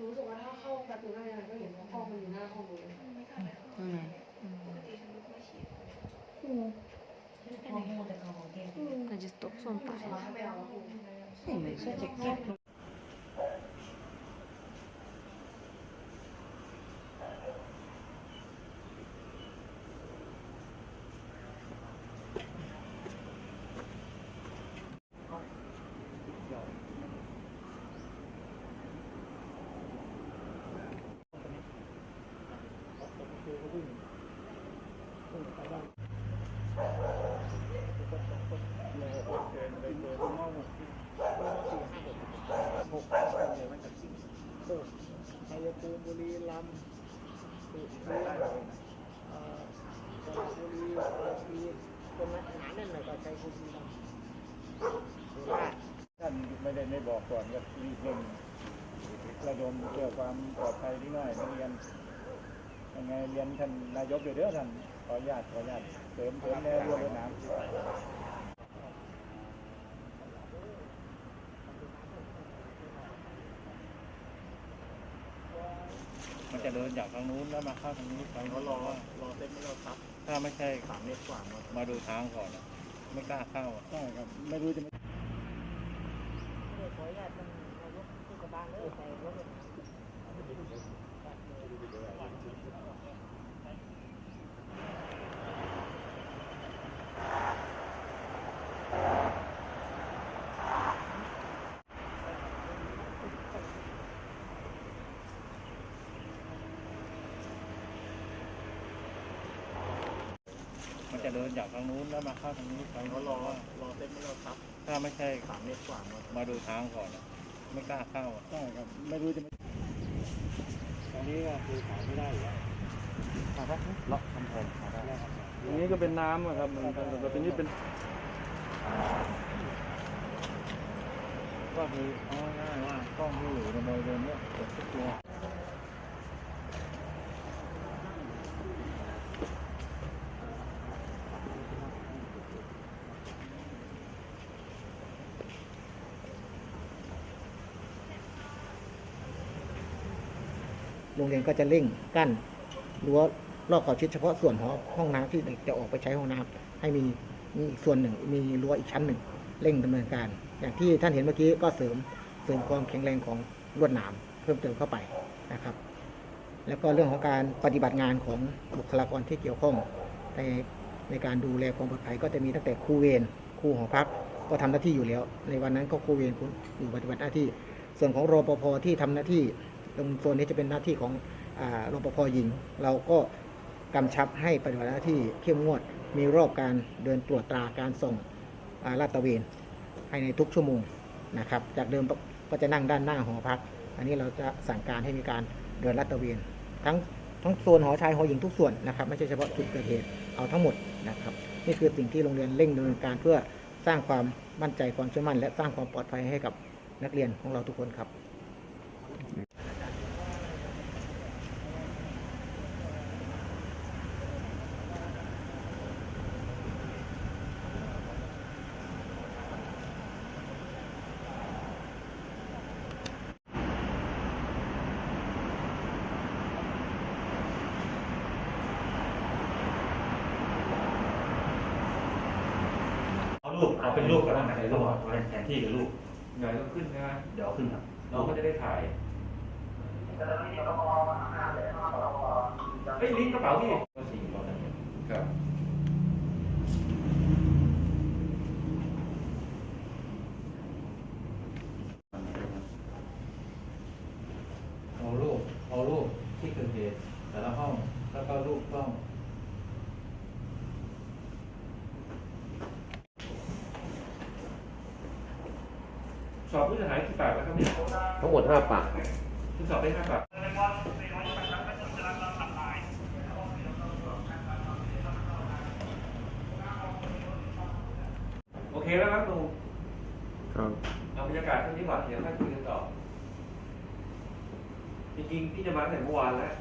รู้สึกว่าถ้าเข้าประตูหน้ายังไงก็เห็นว่าห้องมันอยู่หน้าห้องเลย อืม Значит, стоп, сон เราให้ไปเอาแล้วคุณ ไม่ใช่แจ็คเก็ต ชัยภูมิบุรีรัมย์สุรินทร์เอ่อสระบุรีมีคนละหนาแน่นหน่อยก็ชัยภูมิบุรีรัมย์สุราษฎร์ท่านไม่ได้ไม่บอกก่อนก็รีบเร่งระดมเพื่อความปลอดภัยที่น้อยนักเรียนยังไงเรียนท่านนายกอยู่เด้อท่านขออนุญาตขออนุญาตเสริมเสริมแนวรั้วรวดน้ำมั นจะเดินจากทางนู้นแล้วมาเข้าทางนี้ทางเขารอรอเต็มไม่รอซับถ้าไม่ใช่สามเมตรกว่าหมดมาดูทางก่อนอะไม่กล้าเข้าใช่ครับไม่รู้จะขออนุญาตมันนายกผู้กระบาลเลยใส่รถ มันจะเดินจากทางนู้นแล้วมาเข้าทางนี้ทางเขารอรอเต็มไม่รอซับถ้าไม่ใช่สามเมตรกว่าหมดมาดูทางก่อนอะไม่กล้าเข้าใช่ครับไม่รู้จะตอนนี้ก็คือขายไม่ได้อยู่แล้วมาครับล็อกคำแพงมาได้ตรงนี้ก็เป็นน้ำอะครับมันแต่ตรงนี้เป็นก็คือเอาง่ายๆว่ากล้องที่อยู่ในบริเวณเนี้ยเปิดทุกตัว โรงเรียนก็จะเร่งกั้นรั้วรอบขอบชิดเฉพาะส่วนของห้องน้ำที่เด็กจะออกไปใช้ห้องน้ำให้มีมีอีกส่วนหนึ่ง มีรั้วอีกชั้นหนึ่งเร่งดำเนินการ อย่างที่ท่านเห็นเมื่อกี้ก็เสริมเสริมความแข็งแรงของลวดหนามเพิ่มเติมเข้าไปนะครับ แล้วก็เรื่องของการปฏิบัติงานของบุคลากรที่เกี่ยวข้องในในการดูแลความปลอดภัยก็จะมีตั้งแต่ครูเวรครูหอพักก็ทำหน้าที่อยู่แล้ว ในวันนั้นก็ครูเวรอยู่ปฏิบัติหน้าที่ ส่วนของรปภที่ทำหน้าที่ ตรงโซนนี้จะเป็นหน้าที่ของอรปภหญิง เราก็กำชับให้ปฏิบัติหน้าที่เข้มงวด มีรอบการเดินตรวจตราการส่งลาดตระเวนให้ในทุกชั่วโมงนะครับ จากเดิมก็จะนั่งด้านหน้าหอพัก อันนี้เราจะสั่งการให้มีการเดินลาดตระเวนทั้งทั้งโซนหอชายหอหญิงทุกส่วนนะครับ ไม่ใช่เฉพาะจุดเกิดเหตุเอาทั้งหมดนะครับ นี่คือสิ่งที่โรงเรียนเร่งดำเนินการเพื่อสร้างความมั่นใจความเชื่อมั่น และสร้างความปลอดภัยให้กับนักเรียนของเราทุกคนครับ รูปเอาเป็นรูปกับไหนรูปเป็นแผนที่กับรูปใหญ่ก็ขึ้นใช่ไหมเดี๋ยวขึ้นครับเราก็จะได้ถ่ายเฮ้ยลิ้นกระเป๋าพี่ก็สี่ร้อยครับ เอารูปเอารูปที่เกิดเหตุแต่ละห้องแล้วก็รูปกล้อง สอบผู้เสียหายกี่ปากแล้วครับเนี่ยทั้งหมดห้าปากคุณสอบได้ห้าปากโอเคแล้วครับครูครับเอาบรรยากาศท่านนี้ก่อนเดี๋ยวค่อยคุยกันต่อ จริงๆ พี่จะมาตั้งแต่เมื่อวานแล้ว